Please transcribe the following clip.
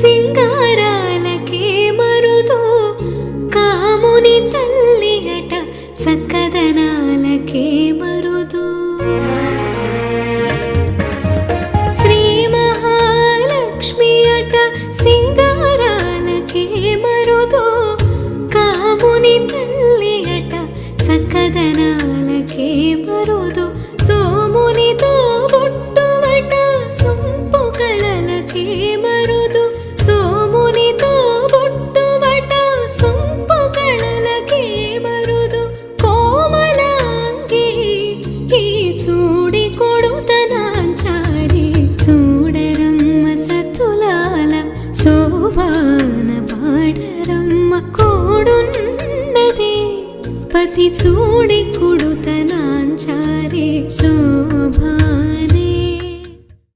సింగారాలకే మరుదో. కాముని తల్లి అట సక్కదనాలకే మరుదో. శ్రీ మహాలక్ష్మి అట సింగారాలకే మరుదో. కాముని తల్లి అట సక్కదనాలకే ప్రతి చూడి కుడు